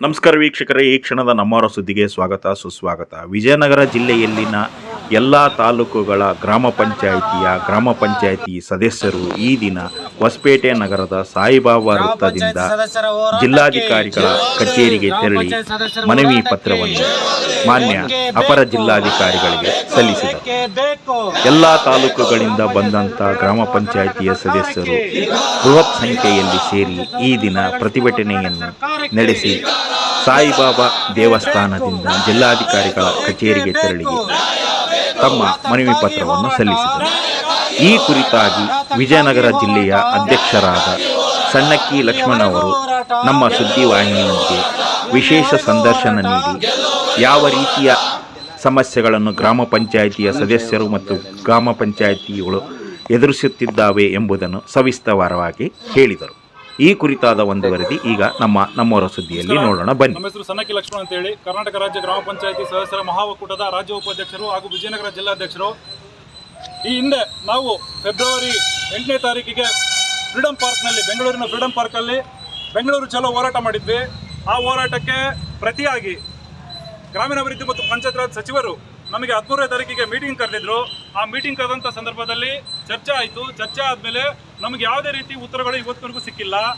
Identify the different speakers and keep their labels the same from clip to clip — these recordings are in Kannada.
Speaker 1: ನಮಸ್ಕಾರ ವೀಕ್ಷಕರೇ ಈ ಕ್ಷಣದ ನಮ್ಮವರ ಸುದ್ದಿಗೆ ಸ್ವಾಗತ ಸುಸ್ವಾಗತ. ವಿಜಯನಗರ ಜಿಲ್ಲೆಯಲ್ಲಿನ ಎಲ್ಲ ತಾಲೂಕುಗಳ ಗ್ರಾಮ ಪಂಚಾಯಿತಿಯ ಗ್ರಾಮ ಪಂಚಾಯಿತಿ ಸದಸ್ಯರು ಈ ದಿನ ಹೊಸಪೇಟೆ ನಗರದ ಸಾಯಿಬಾಬಾ ವೃತ್ತದಿಂದ ಜಿಲ್ಲಾಧಿಕಾರಿಗಳ ಕಚೇರಿಗೆ ತೆರಳಿ ಮನವಿ ಪತ್ರವನ್ನು ಮಾನ್ಯ ಅಪರ ಜಿಲ್ಲಾಧಿಕಾರಿಗಳಿಗೆ ಸಲ್ಲಿಸಿದರು. ಎಲ್ಲ ತಾಲೂಕುಗಳಿಂದ ಬಂದಂಥ ಗ್ರಾಮ ಪಂಚಾಯಿತಿಯ ಸದಸ್ಯರು ಬೃಹತ್ ಸಂಖ್ಯೆಯಲ್ಲಿ ಸೇರಿ ಈ ದಿನ ಪ್ರತಿಭಟನೆಯನ್ನು ನಡೆಸಿ ಸಾಯಿಬಾಬಾ ದೇವಸ್ಥಾನದಿಂದ ಜಿಲ್ಲಾಧಿಕಾರಿಗಳ ಕಚೇರಿಗೆ ತೆರಳಿ ತಮ್ಮ ಮನವಿ ಪತ್ರವನ್ನು ಸಲ್ಲಿಸಿದರು. ಈ ಕುರಿತಾಗಿ ವಿಜಯನಗರ ಜಿಲ್ಲೆಯ ಅಧ್ಯಕ್ಷರಾದ ಸಣ್ಣಕ್ಕಿ ಲಕ್ಷ್ಮಣ ಅವರು ನಮ್ಮ ಸುದ್ದಿವಾಹಿನಿಯೊಂದಿಗೆ ವಿಶೇಷ ಸಂದರ್ಶನ ನೀಡಿ ಯಾವ ರೀತಿಯ ಸಮಸ್ಯೆಗಳನ್ನು ಗ್ರಾಮ ಪಂಚಾಯಿತಿಯ ಸದಸ್ಯರು ಮತ್ತು ಗ್ರಾಮ ಪಂಚಾಯಿತಿಗಳು ಎದುರಿಸುತ್ತಿದ್ದಾವೆ ಎಂಬುದನ್ನು ಸವಿಸ್ತಾರವಾಗಿ ಹೇಳಿದರು. ಈ ಕುರಿತಾದ ಒಂದು ವರದಿ ಈಗ ನಮ್ಮ ನಮ್ಮವರ ಸುದ್ದಿಯಲ್ಲಿ ನೋಡೋಣ. ಬನ್ನಿ.
Speaker 2: ನಮ್ಮ ಹೆಸರು ಸನ್ನಕಿ ಲಕ್ಷ್ಮಣ್ ಅಂತೇಳಿ. ಕರ್ನಾಟಕ ರಾಜ್ಯ ಗ್ರಾಮ ಪಂಚಾಯತಿ ಸದಸ್ಯರ ಮಹಾಒಕ್ಕೂಟದ ರಾಜ್ಯ ಉಪಾಧ್ಯಕ್ಷರು ಹಾಗೂ ವಿಜಯನಗರ ಜಿಲ್ಲಾಧ್ಯಕ್ಷರು. ಈ ಹಿಂದೆ ನಾವು ಫೆಬ್ರವರಿ ಎಂಟನೇ ತಾರೀಕಿಗೆ ಫ್ರೀಡಂ ಪಾರ್ಕ್ನಲ್ಲಿ ಬೆಂಗಳೂರಿನ ಫ್ರೀಡಂ ಪಾರ್ಕಲ್ಲಿ ಬೆಂಗಳೂರು ಚಲೋ ಹೋರಾಟ ಮಾಡಿದ್ವಿ. ಆ ಹೋರಾಟಕ್ಕೆ ಪ್ರತಿಯಾಗಿ ಗ್ರಾಮೀಣಾಭಿವೃದ್ಧಿ ಮತ್ತು ಪಂಚಾಯತ್ ರಾಜ್ ಸಚಿವರು ನಮಗೆ ಹದಿಮೂರನೇ ತಾರೀಕಿಗೆ ಮೀಟಿಂಗ್ ಕರೆದಿದ್ರು. ಆ ಮೀಟಿಂಗ್ ಕರೆದಂಥ ಸಂದರ್ಭದಲ್ಲಿ ಚರ್ಚೆ ಆಯಿತು. ಚರ್ಚೆ ಆದಮೇಲೆ ನಮಗೆ ಯಾವುದೇ ರೀತಿ ಉತ್ತರಗಳು ಇವತ್ತಿನವರೆಗೂ ಸಿಕ್ಕಿಲ್ಲ.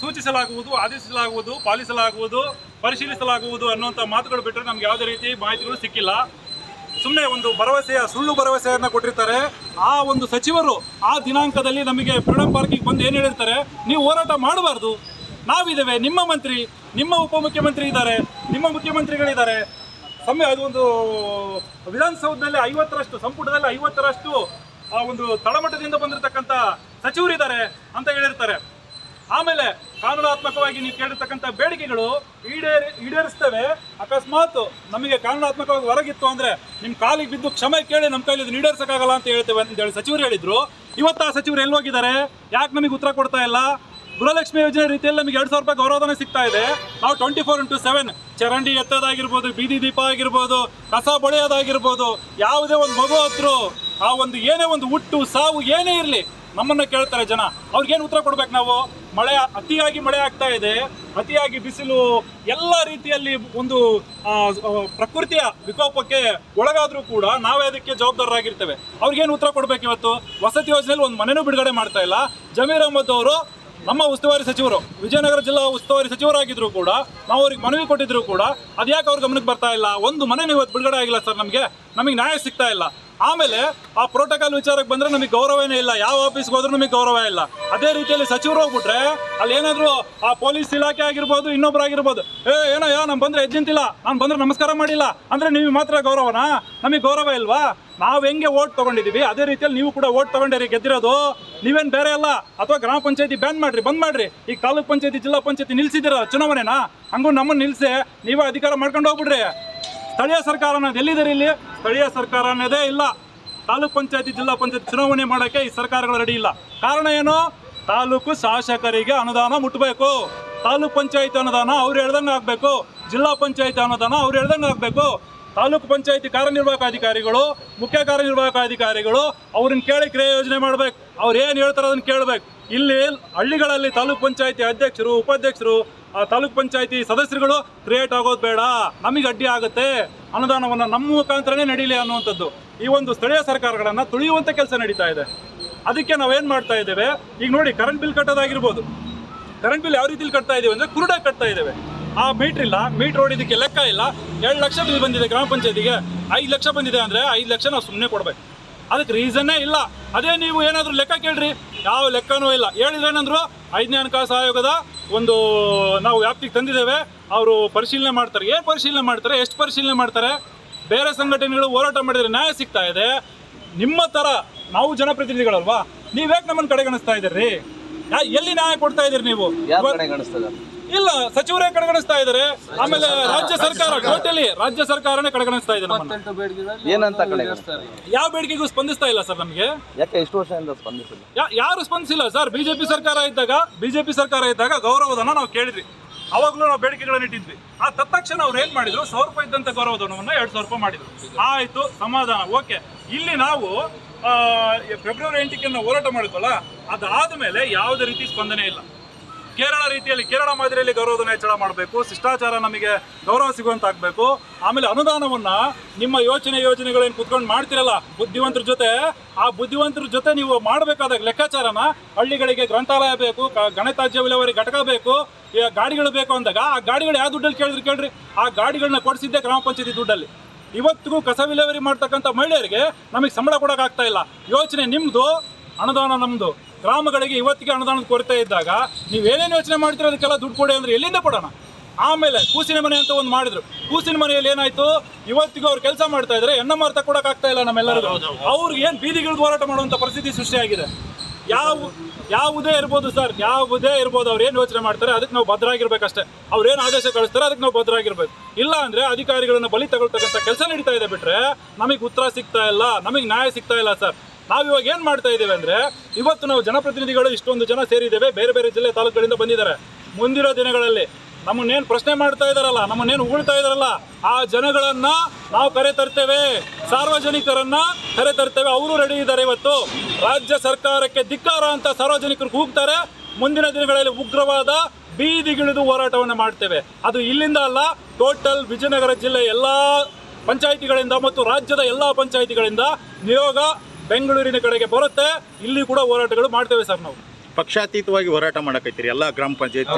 Speaker 2: ಸೂಚಿಸಲಾಗುವುದು, ಆದೇಶಿಸಲಾಗುವುದು, ಪಾಲಿಸಲಾಗುವುದು, ಪರಿಶೀಲಿಸಲಾಗುವುದು ಅನ್ನುವಂಥ ಮಾತುಗಳು ಬಿಟ್ಟರೆ ನಮ್ಗೆ ಯಾವುದೇ ರೀತಿ ಮಾಹಿತಿಗಳು ಸಿಕ್ಕಿಲ್ಲ. ಸುಮ್ಮನೆ ಒಂದು ಭರವಸೆಯ, ಸುಳ್ಳು ಭರವಸೆಯನ್ನು ಕೊಟ್ಟಿರ್ತಾರೆ. ಆ ಒಂದು ಸಚಿವರು ಆ ದಿನಾಂಕದಲ್ಲಿ ನಮಗೆ ಫ್ರೀಡಮ್ ಪಾರ್ಕಿಗೆ ಬಂದು ಏನು ಹೇಳಿರ್ತಾರೆ? ನೀವು ಹೋರಾಟ ಮಾಡಬಾರ್ದು. ನಾವಿದ್ದೇವೆ. ನಿಮ್ಮ ಮಂತ್ರಿ, ನಿಮ್ಮ ಉಪಮುಖ್ಯಮಂತ್ರಿ ಇದ್ದಾರೆ. ನಿಮ್ಮ ಮುಖ್ಯಮಂತ್ರಿಗಳಿದ್ದಾರೆ. ಸಮಯ ಅದು ಒಂದು ವಿಧಾನಸೌಧದಲ್ಲಿ ಐವತ್ತರಷ್ಟು, ಸಂಪುಟದಲ್ಲಿ ಐವತ್ತರಷ್ಟು ಆ ಒಂದು ತಳಮಟ್ಟದಿಂದ ಬಂದಿರತಕ್ಕಂಥ ಸಚಿವರಿದ್ದಾರೆ ಅಂತ ಹೇಳಿರ್ತಾರೆ. ಆಮೇಲೆ ಕಾನೂನಾತ್ಮಕವಾಗಿ ನೀವು ಕೇಳಿರ್ತಕ್ಕಂಥ ಬೇಡಿಕೆಗಳು ಈಡೇರಿ, ಈಡೇರಿಸ್ತೇವೆ. ಅಕಸ್ಮಾತ್ ನಮಗೆ ಕಾನೂನಾತ್ಮಕವಾಗಿ ಹೊರಗಿತ್ತು ಅಂದ್ರೆ ನಿಮ್ಮ ಕಾಲಿಗೆ ಬಿದ್ದು ಕ್ಷಮೆ ಕೇಳಿ ನಮ್ಮ ಕೈಲಿ ಇದು ಈಡೇರಿಸೋಕ್ಕಾಗಲ್ಲ ಅಂತ ಹೇಳ್ತೇವೆ ಅಂತ ಹೇಳಿ ಸಚಿವರು ಹೇಳಿದ್ರು. ಇವತ್ತು ಆ ಸಚಿವರು ಎಲ್ಲಿ ಹೋಗಿದ್ದಾರೆ ಯಾಕೆ ನಮಗೆ ಉತ್ತರ ಕೊಡ್ತಾ ಇಲ್ಲ? ಗೃಹಲಕ್ಷ್ಮಿ ಯೋಜನೆ ರೀತಿಯಲ್ಲಿ ನಮಗೆ ಎರಡು ಸಾವಿರ ರೂಪಾಯಿ ಗೌರವಧನ ಸಿಗ್ತಾ ಇದೆ. ನಾವು ಟ್ವೆಂಟಿ ಫೋರ್ ಇಂಟು ಸೆವೆನ್ ಚರಂಡಿ ಎತ್ತೋದಾಗಿರ್ಬೋದು, ಬೀದಿ ದೀಪ ಆಗಿರ್ಬೋದು, ಕಸ ಬಳಿಯೋದಾಗಿರ್ಬೋದು, ಯಾವುದೇ ಒಂದು ಮಗು ಹತ್ರ, ಆ ಒಂದು ಏನೇ ಒಂದು ಹುಟ್ಟು, ಸಾವು ಏನೇ ಇರಲಿ, ನಮ್ಮನ್ನು ಕೇಳ್ತಾರೆ ಜನ. ಅವ್ರಿಗೇನು ಉತ್ತರ ಕೊಡ್ಬೇಕು ನಾವು? ಮಳೆ ಅತಿಯಾಗಿ ಮಳೆ ಆಗ್ತಾ ಇದೆ. ಅತಿಯಾಗಿ ಬಿಸಿಲು, ಎಲ್ಲ ರೀತಿಯಲ್ಲಿ ಒಂದು ಪ್ರಕೃತಿಯ ವಿಕೋಪಕ್ಕೆ ಒಳಗಾದರೂ ಕೂಡ ನಾವೇ ಅದಕ್ಕೆ ಜವಾಬ್ದಾರರಾಗಿರ್ತೇವೆ. ಅವ್ರಿಗೇನು ಉತ್ತರ ಕೊಡ್ಬೇಕು ಇವತ್ತು? ವಸತಿ ಯೋಜನೆಯಲ್ಲಿ ಒಂದು ಮನೆನೂ ಬಿಡುಗಡೆ ಮಾಡ್ತಾ ಇಲ್ಲ. ಜಮೀರ್ ಅಹಮದ್ ಅವರು ನಮ್ಮ ಉಸ್ತುವಾರಿ ಸಚಿವರು, ವಿಜಯನಗರ ಜಿಲ್ಲಾ ಉಸ್ತುವಾರಿ ಸಚಿವರಾಗಿದ್ರು ಕೂಡ, ನಾವು ಅವ್ರಿಗೆ ಮನವಿ ಕೊಟ್ಟಿದ್ರು ಕೂಡ, ಅದ್ಯಾಕೆ ಅವ್ರ ಗಮನಕ್ಕೆ ಬರ್ತಾ ಇಲ್ಲ? ಒಂದು ಮನೆ ಇವತ್ತು ಬಿಡುಗಡೆ ಆಗಿಲ್ಲ ಸರ್ ನಮಗೆ. ನಮಗೆ ನ್ಯಾಯ ಸಿಗ್ತಾ ಇಲ್ಲ. ಆಮೇಲೆ ಆ ಪ್ರೋಟೋಕಾಲ್ ವಿಚಾರಕ್ಕೆ ಬಂದರೆ ನಮಗೆ ಗೌರವನೇ ಇಲ್ಲ. ಯಾವ ಆಫೀಸ್ಗೆ ಹೋದ್ರೂ ನಮಗೆ ಗೌರವ ಇಲ್ಲ. ಅದೇ ರೀತಿಯಲ್ಲಿ ಸಚಿವರು ಹೋಗ್ಬಿಟ್ರೆ, ಅಲ್ಲಿ ಏನಾದರೂ ಆ ಪೊಲೀಸ್ ಇಲಾಖೆ ಆಗಿರ್ಬೋದು, ಇನ್ನೊಬ್ರು ಆಗಿರ್ಬೋದು, ಏ ಏನೋ ಯಾ ನಮ್ಮ ಬಂದರೆ ಎಜ್ಜಿಂತಿಲ್ಲ. ನಾನು ಬಂದರೆ ನಮಸ್ಕಾರ ಮಾಡಿಲ್ಲ. ಅಂದರೆ ನೀವು ಮಾತ್ರ ಗೌರವನಾ? ನಮಗೆ ಗೌರವ ಇಲ್ವಾ? ನಾವು ಹೆಂಗೆ ಓಟ್ ತಗೊಂಡಿದೀವಿ ಅದೇ ರೀತಿಯಲ್ಲಿ ನೀವು ಕೂಡ ಓಟ್ ತೊಗೊಂಡಿರಿ ಗೆದ್ದಿರೋದು. ನೀವೇನು ಬೇರೆ ಅಲ್ಲ? ಅಥವಾ ಗ್ರಾಮ ಪಂಚಾಯತಿ ಬ್ಯಾನ್ ಮಾಡಿರಿ, ಬಂದ್ ಮಾಡಿರಿ. ಈಗ ತಾಲೂಕ್ ಪಂಚಾಯತಿ, ಜಿಲ್ಲಾ ಪಂಚಾಯತಿ ನಿಲ್ಸಿದ್ದೀರ ಚುನಾವಣೆನಾ? ಹಂಗೂ ನಮ್ಮನ್ನು ನಿಲ್ಲಿಸಿ ನೀವೇ ಅಧಿಕಾರ ಮಾಡ್ಕೊಂಡು ಹೋಗ್ಬಿಡ್ರಿ. ಸ್ಥಳೀಯ ಸರ್ಕಾರ ಅನ್ನೋದು ಎಲ್ಲಿದ್ದೀರಿ ಇಲ್ಲಿ? ಸ್ಥಳೀಯ ಸರ್ಕಾರ ಅನ್ನೋದೇ ಇಲ್ಲ. ತಾಲೂಕ್ ಪಂಚಾಯತಿ, ಜಿಲ್ಲಾ ಪಂಚಾಯತ್ ಚುನಾವಣೆ ಮಾಡೋಕ್ಕೆ ಈ ಸರ್ಕಾರಗಳು ರೆಡಿ ಇಲ್ಲ. ಕಾರಣ ಏನು? ತಾಲೂಕು ಶಾಸಕರಿಗೆ ಅನುದಾನ ಮುಟ್ಟಬೇಕು ತಾಲೂಕ್ ಪಂಚಾಯತ್ ಅನುದಾನ ಅವ್ರು ಹೇಳ್ದಂಗೆ ಆಗಬೇಕು. ಜಿಲ್ಲಾ ಪಂಚಾಯತಿ ಅನುದಾನ ಅವ್ರು ಹೇಳ್ದಂಗೆ ಆಗಬೇಕು. ತಾಲೂಕು ಪಂಚಾಯತಿ ಕಾರ್ಯನಿರ್ವಾಹಕ ಅಧಿಕಾರಿಗಳು ಮುಖ್ಯ ಕಾರ್ಯನಿರ್ವಾಹಕ ಅಧಿಕಾರಿಗಳು ಅವ್ರನ್ನ ಕೇಳಿ ಕ್ರಿಯೆ ಯೋಜನೆ ಮಾಡ್ಬೇಕು. ಅವ್ರು ಏನು ಹೇಳ್ತಾರೆ ಅದನ್ನ ಕೇಳ್ಬೇಕು. ಇಲ್ಲಿ ಹಳ್ಳಿಗಳಲ್ಲಿ ತಾಲೂಕು ಪಂಚಾಯತಿ ಅಧ್ಯಕ್ಷರು, ಉಪಾಧ್ಯಕ್ಷರು ತಾಲೂಕ್ ಪಂಚಾಯತಿ ಸದಸ್ಯರುಗಳು ಕ್ರಿಯೇಟ್ ಆಗೋದು ಬೇಡ. ನಮಗೆ ಅಡ್ಡಿ ಆಗುತ್ತೆ. ಅನುದಾನವನ್ನು ನಮ್ಮ ಮುಖಾಂತರನೇ ನಡೀಲಿ ಅನ್ನುವಂಥದ್ದು. ಈ ಒಂದು ಸ್ಥಳೀಯ ಸರ್ಕಾರಗಳನ್ನು ತುಳಿಯುವಂಥ ಕೆಲಸ ನಡೀತಾ ಇದೆ. ಅದಕ್ಕೆ ನಾವೇನು ಮಾಡ್ತಾ ಇದ್ದೇವೆ? ಈಗ ನೋಡಿ ಕರೆಂಟ್ ಬಿಲ್ ಕಟ್ಟೋದಾಗಿರ್ಬೋದು. ಕರೆಂಟ್ ಬಿಲ್ ಯಾವ ರೀತಿಲಿ ಕಟ್ತಾ ಇದೀವಿ ಅಂದರೆ ಕುರುಡಾಗಿ ಕಟ್ತಾ ಇದ್ದೇವೆ. ಆ ಮೀಟ್ರ್ ಇಲ್ಲ ಮೀಟ್ರ್ ಓಡಿದಕ್ಕೆ ಲೆಕ್ಕ ಇಲ್ಲ. ಎರಡು ಲಕ್ಷ ಬಿಲ್ ಬಂದಿದೆ ಗ್ರಾಮ ಪಂಚಾಯತಿಗೆ. ಐದು ಲಕ್ಷ ಬಂದಿದೆ ಅಂದರೆ ಐದು ಲಕ್ಷ ನಾವು ಸುಮ್ಮನೆ ಕೊಡ್ಬೇಕು. ಅದಕ್ಕೆ ರೀಸನ್ನೇ ಇಲ್ಲ. ಅದೇ ನೀವು ಏನಾದರೂ ಲೆಕ್ಕ ಕೇಳ್ರಿ. ಯಾವ ಲೆಕ್ಕನೂ ಇಲ್ಲ. ಹೇಳಿದ್ರೆ ಏನಂದ್ರು ಐದನೇ ಹಣಕಾಸು ಆಯೋಗದ ಒಂದು ನಾವು ವ್ಯಾಪ್ತಿಗೆ ತಂದಿದ್ದೇವೆ. ಅವರು ಪರಿಶೀಲನೆ ಮಾಡ್ತಾರೆ. ಏನು ಪರಿಶೀಲನೆ ಮಾಡ್ತಾರೆ? ಎಷ್ಟು ಪರಿಶೀಲನೆ ಮಾಡ್ತಾರೆ? ಬೇರೆ ಸಂಘಟನೆಗಳು ಹೋರಾಟ ಮಾಡಿದ್ರೆ ನ್ಯಾಯ ಸಿಗ್ತಾ ಇದೆ. ನಿಮ್ಮ ಥರ ನಾವು ಜನಪ್ರತಿನಿಧಿಗಳಲ್ವಾ? ನೀವ್ಯಾಕೆ ನಮ್ಮನ್ನು ಕಡೆಗಣಿಸ್ತಾ ಇದ್ದೀರಿ? ಎಲ್ಲಿ ನ್ಯಾಯ ಕೊಡ್ತಾ ಇದ್ದೀರಿ ನೀವು? ಇಲ್ಲ ಸಚಿವರೇ ಕಡೆಗಣಿಸ್ತಾ ಇದ್ದಾರೆ. ಆಮೇಲೆ ರಾಜ್ಯ ಸರ್ಕಾರ ಟೋಟಲಿ ರಾಜ್ಯ ಸರ್ಕಾರನೇ ಕಡೆಗಣಿಸ್ತಾ ಇದೆ ನಮ್ಮನ್ನ
Speaker 3: ಏನಂತ ಕಡೆ
Speaker 2: ಯಾವ ಬೇಡಿಕೆಗೂ ಸ್ಪಂದಿಸ್ತಾ ಇಲ್ಲ ಸರ್ ನಮಗೆ.
Speaker 3: ಯಾಕೆ ಇಷ್ಟು ವರ್ಷದಿಂದ ಸ್ಪಂದಿಸಿಲ್ಲ?
Speaker 2: ಯಾ- ಯಾರು ಸ್ಪಂದಿಸಿಲ್ಲ ಸರ್? ಬಿಜೆಪಿ ಸರ್ಕಾರ ಇದ್ದಾಗ ಬಿಜೆಪಿ ಸರ್ಕಾರ ಇದ್ದಾಗ ಗೌರವಧನ ನಾವು ಕೇಳಿದ್ವಿ. ಅವಾಗಲೂ ನಾವು ಬೇಡಿಕೆಗಳನ್ನ ಇಟ್ಟಿದ್ವಿ. ಆ ತತ್ಕ್ಷಣ ಅವ್ರು ಏನ್ ಮಾಡಿದ್ರು? ಸಾವಿರ ರೂಪಾಯಿ ಇದ್ದಂತ ಗೌರವಧನವನ್ನ ಎರಡ್ ಸಾವಿರ ರೂಪಾಯಿ ಮಾಡಿದ್ರು. ಆಯ್ತು ಸಮಾಧಾನ. ಓಕೆ. ಇಲ್ಲಿ ನಾವು ಆ, ಫೆಬ್ರವರಿ ಎಂಟಕ್ಕೆ ನಾವು ಹೋರಾಟ ಮಾಡಿದ್ವಲ್ಲ ಅದಾದ ಮೇಲೆ ಯಾವುದೇ ರೀತಿ ಸ್ಪಂದನೆ ಇಲ್ಲ. ಕೇರಳ ರೀತಿಯಲ್ಲಿ ಕೇರಳ ಮಾದರಿಯಲ್ಲಿ ಗೌರವಧನ ಹೆಚ್ಚಳ ಮಾಡಬೇಕು, ಶಿಷ್ಟಾಚಾರ ನಮಗೆ ಗೌರವ ಸಿಗುವಂತಾಗಬೇಕು. ಆಮೇಲೆ ಅನುದಾನವನ್ನು ನಿಮ್ಮ ಯೋಚನೆ ಯೋಜನೆಗಳೇನು ಕುತ್ಕೊಂಡು ಮಾಡ್ತಿರಲ್ಲ ಬುದ್ಧಿವಂತರ ಜೊತೆ, ಆ ಬುದ್ಧಿವಂತರ ಜೊತೆ ನೀವು ಮಾಡಬೇಕಾದ ಲೆಕ್ಕಾಚಾರನ ಹಳ್ಳಿಗಳಿಗೆ ಗ್ರಂಥಾಲಯ ಬೇಕು ಗಣತಾಜ್ಯ ವಿಲೇವಾರಿ ಘಟಕ ಬೇಕು ಗಾಡಿಗಳು ಬೇಕು ಅಂದಾಗ ಆ ಗಾಡಿಗಳು ಯಾವ ದುಡ್ಡಲ್ಲಿ ಕೇಳಿದ್ರು ಕೇಳ್ರಿ? ಆ ಗಾಡಿಗಳನ್ನ ಕೊಡಿಸಿದ್ದೆ ಗ್ರಾಮ ಪಂಚಾಯತಿ ದುಡ್ಡಲ್ಲಿ. ಇವತ್ತಿಗೂ ಕಸ ವಿಲೇವಾರಿ ಮಾಡ್ತಕ್ಕಂಥ ಮಹಿಳೆಯರಿಗೆ ನಮಗೆ ಸಂಬಳ ಕೊಡೋಕ್ಕಾಗ್ತಾ ಇಲ್ಲ. ಯೋಚನೆ ನಿಮ್ಮದು ಅನುದಾನ ನಮ್ಮದು ಗ್ರಾಮಗಳಿಗೆ ಇವತ್ತಿಗೆ ಅನುದಾನದ ಕೊರತೆ ಇದ್ದಾಗ ನೀವೇನೇನು ಯೋಚನೆ ಮಾಡ್ತೀರೋ ಅದಕ್ಕೆಲ್ಲ ದುಡ್ಡು ಕೊಡಿ ಅಂದ್ರೆ ಎಲ್ಲಿಂದ ಕೊಡೋಣ? ಆಮೇಲೆ ಕೂಸಿನ ಮನೆ ಅಂತ ಒಂದು ಮಾಡಿದ್ರು. ಕೂಸಿನ ಮನೆಯಲ್ಲಿ ಏನಾಯ್ತು? ಇವತ್ತಿಗೂ ಅವ್ರು ಕೆಲಸ ಮಾಡ್ತಾ ಇದ್ರೆ ಎಣ್ಣ ಮಾರ್ತ ಕೊಡೋಕ್ಕಾಗ್ತಾ ಇಲ್ಲ ನಮ್ಮೆಲ್ಲರಿಗೂ. ಅವ್ರಿಗೆ ಏನು ಬೀದಿಗಿಳಿದು ಹೋರಾಟ ಮಾಡುವಂಥ ಪರಿಸ್ಥಿತಿ ಸೃಷ್ಟಿಯಾಗಿದೆ. ಯಾವ ಯಾವುದೇ ಇರ್ಬೋದು ಸರ್ ಯಾವುದೇ ಇರ್ಬೋದು ಅವ್ರು ಏನು ಯೋಚನೆ ಮಾಡ್ತಾರೆ ಅದಕ್ಕೆ ನಾವು ಭದ್ರಾಗಿರ್ಬೇಕಷ್ಟೇ. ಅವ್ರು ಏನು ಆದೇಶ ಕಳಿಸ್ತಾರೆ ಅದಕ್ಕೆ ನಾವು ಭದ್ರಾಗಿರ್ಬೇಕು. ಇಲ್ಲ ಅಂದ್ರೆ ಅಧಿಕಾರಿಗಳನ್ನ ಬಲಿ ತಗೊಳ್ತಕ್ಕಂಥ ಕೆಲಸ ನಡೀತಾ ಇದೆ ಬಿಟ್ರೆ ನಮಗೆ ಉತ್ತರ ಸಿಗ್ತಾ ಇಲ್ಲ ನಮಗೆ ನ್ಯಾಯ ಸಿಗ್ತಾ ಇಲ್ಲ ಸರ್. ನಾವು ಇವಾಗ ಏನು ಮಾಡ್ತಾ ಇದ್ದೇವೆ ಅಂದ್ರೆ, ಇವತ್ತು ನಾವು ಜನಪ್ರತಿನಿಧಿಗಳು ಇಷ್ಟೊಂದು ಜನ ಸೇರಿದ್ದೇವೆ, ಬೇರೆ ಬೇರೆ ಜಿಲ್ಲೆ ತಾಲೂಕುಗಳಿಂದ ಬಂದಿದ್ದಾರೆ. ಮುಂದಿರೋ ದಿನಗಳಲ್ಲಿ ನಮ್ಮನ್ನೇನು ಪ್ರಶ್ನೆ ಮಾಡ್ತಾ ಇದ್ದಾರಲ್ಲ ನಮ್ಮನ್ನೇನು ಉಗುಳ್ತಾ ಇದಾರಲ್ಲ, ಆ ಜನಗಳನ್ನ ನಾವು ಕರೆ ತರ್ತೇವೆ, ಸಾರ್ವಜನಿಕರನ್ನ ಕರೆ ತರ್ತೇವೆ. ಅವರು ರೆಡಿ ಇದ್ದಾರೆ ಇವತ್ತು. ರಾಜ್ಯ ಸರ್ಕಾರಕ್ಕೆ ಧಿಕ್ಕಾರ ಅಂತ ಸಾರ್ವಜನಿಕರು ಕೂಗ್ತಾರೆ. ಮುಂದಿನ ದಿನಗಳಲ್ಲಿ ಉಗ್ರವಾದ ಬೀದಿಗಿಳಿದು ಹೋರಾಟವನ್ನು ಮಾಡ್ತೇವೆ. ಅದು ಇಲ್ಲಿಂದ ಅಲ್ಲ, ಟೋಟಲ್ ವಿಜಯನಗರ ಜಿಲ್ಲೆ ಎಲ್ಲ ಪಂಚಾಯಿತಿಗಳಿಂದ ಮತ್ತು ರಾಜ್ಯದ ಎಲ್ಲ ಪಂಚಾಯಿತಿಗಳಿಂದ ನಿಯೋಗ ಬೆಂಗಳೂರಿನ ಕಡೆಗೆ ಬರುತ್ತೆ. ಇಲ್ಲಿ ಕೂಡ ಹೋರಾಟಗಳು ಮಾಡ್ತೇವೆ ಸರ್ ನಾವು.
Speaker 1: ಪಕ್ಷಾತೀತವಾಗಿ ಹೋರಾಟ ಮಾಡಕೈತಿರಿ, ಎಲ್ಲ ಗ್ರಾಮ ಪಂಚಾಯತ್